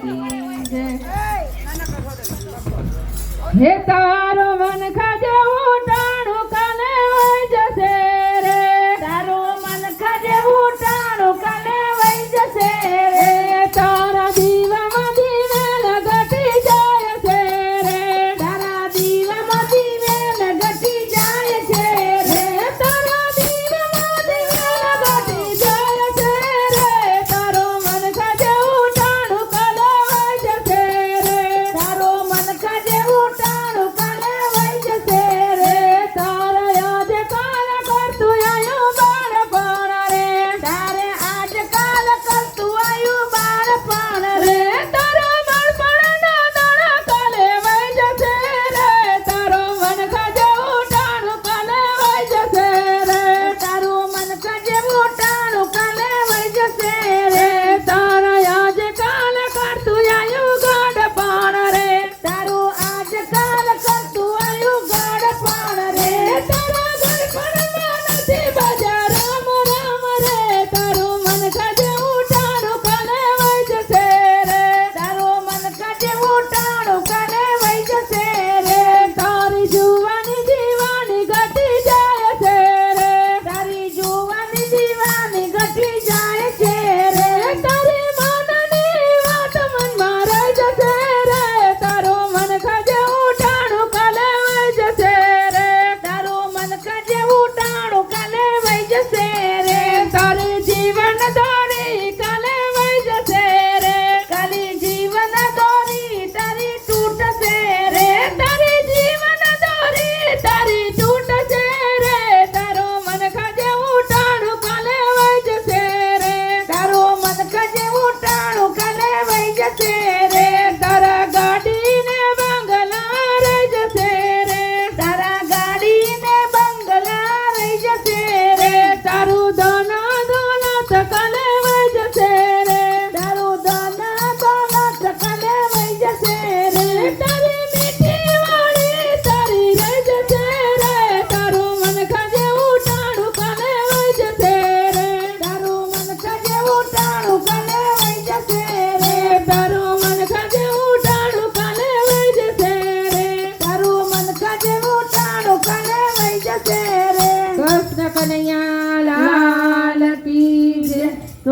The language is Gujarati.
કી જય. હે તારો મન ખાજે ઉટાણું ಕಲ್ಪನ ಕನೆಯಾ